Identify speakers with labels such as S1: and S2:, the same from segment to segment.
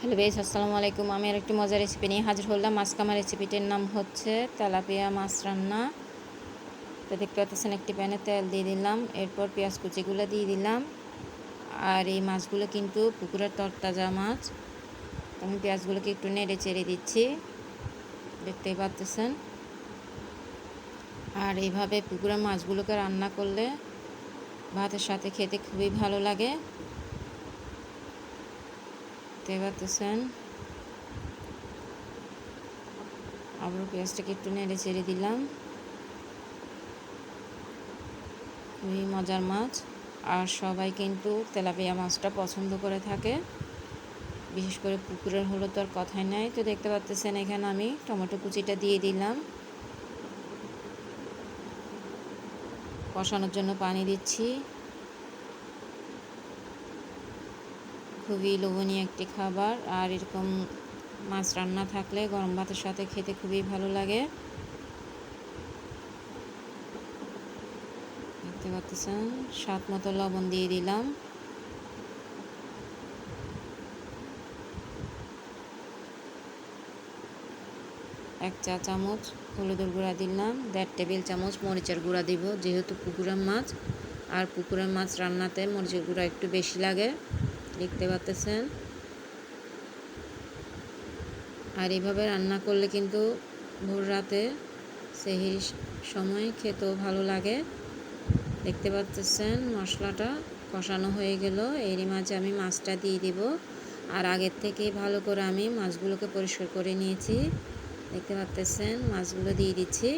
S1: Hello base আসসালামু আলাইকুম। আমি আর একটি মজার রেসিপি নিয়ে হাজির হলাম। মাছ কামা রেসিপিটির নাম হচ্ছে তেলাপিয়া মাছ রান্না। তো দেখতে পাচ্ছেন, একটি প্যানে তেল দিয়ে দিলাম। এরপর পেঁয়াজ কুচিগুলো দিয়ে দিলাম। আর এই মাছগুলো কিন্তু পুকুরের তরতাজা মাছ। আমি পেঁয়াজগুলোকে একটু নেড়ে চেড়ে দিচ্ছি। দেখতেই পাচ্ছেন। আর এইভাবে পুকুরের মাছগুলোকে রান্না করলে ভাতের সাথে খেতে খুবই ভালো লাগে। দেখতে পাচ্ছেন আবার পেঁয়াজটাকে একটু নেড়ে চেড়ে দিলাম। খুবই মজার মাছ। আর সবাই কিন্তু তেলাপিয়া মাছটা পছন্দ করে থাকে। বিশেষ করে পুকুরের হলো তো আর কথাই নাই। তো দেখতে পাচ্ছেন এখানে আমি টমেটো কুচিটা দিয়ে দিলাম। কষানোর জন্য পানি দিচ্ছি। খুবই লোভনীয় একটি খাবার। আর এরকম মাছ রান্না থাকলে গরম ভাতের সাথে খেতে খুবই ভালো লাগে। দেখতে পাচ্ছেন, স্বাদ মতো লবণ দিয়ে দিলাম। এক চা চামচ হলুদের গুঁড়া দিলাম, দেড় টেবিল চামচ মরিচের গুঁড়া দিব, যেহেতু পুকুরের মাছ। আর পুকুরের মাছ রান্নাতে মরিচের গুঁড়া একটু বেশি লাগে। দেখতে পাচ্তেছেন আর এইভাবে রান্না করলে কিন্তু ভোর রাতে সেহির সময় খেতেও ভালো লাগে। দেখতে পাচ্ছেন মশলাটা কষানো হয়ে গেল। এরই মাঝে আমি মাছটা দিয়ে দিব। আর আগের থেকেই ভালো করে আমি মাছগুলোকে পরিষ্কার করে নিয়েছি। দেখতে পাচ্ছেন মাছগুলো দিয়ে দিচ্ছি।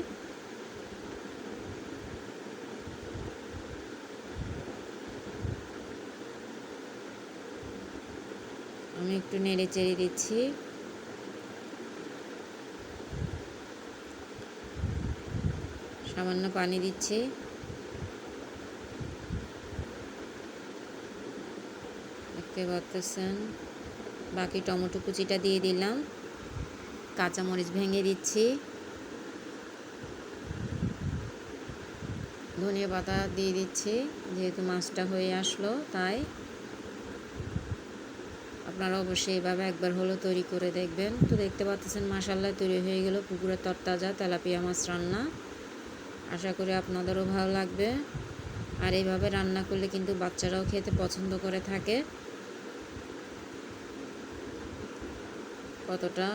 S1: আমি একটু নেড়ে চেড়ে দিচ্ছি। সামান্য পানি দিচ্ছি। দেখতে পাচ্ছেন? বাকি টমেটো কুচিটা দিয়ে দিলাম। কাঁচামরিচ ভেঙে দিচ্ছি। ধনিয়া পাতা দিয়ে দিচ্ছি, যেহেতু মাছটা হয়ে আসলো, তাই আপনারা অবশ্যই এভাবে একবার হলো তৈরি করে দেখবেন। তো দেখতে পাচ্ছেন মাসাল্লাহ তৈরি হয়ে গেল পুকুরের তরতাজা তেলাপিয়া মাছ রান্না। আশা করি আপনাদেরও ভালো লাগবে। আর এইভাবে রান্না করলে কিন্তু বাচ্চারাও খেতে পছন্দ করে থাকে। কতটা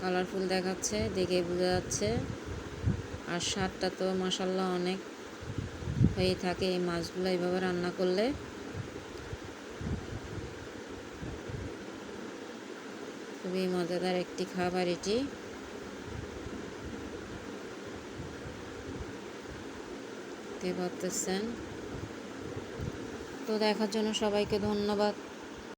S1: কালারফুল দেখাচ্ছে দেখে বোঝা যাচ্ছে। আর স্বাদটা তো মাসাল্লাহ অনেক হয়ে থাকে এই মাছগুলো এইভাবে রান্না করলে। খুবই মজাদার একটি খাবার এটি। তো দেখার জন্য সবাইকে ধন্যবাদ।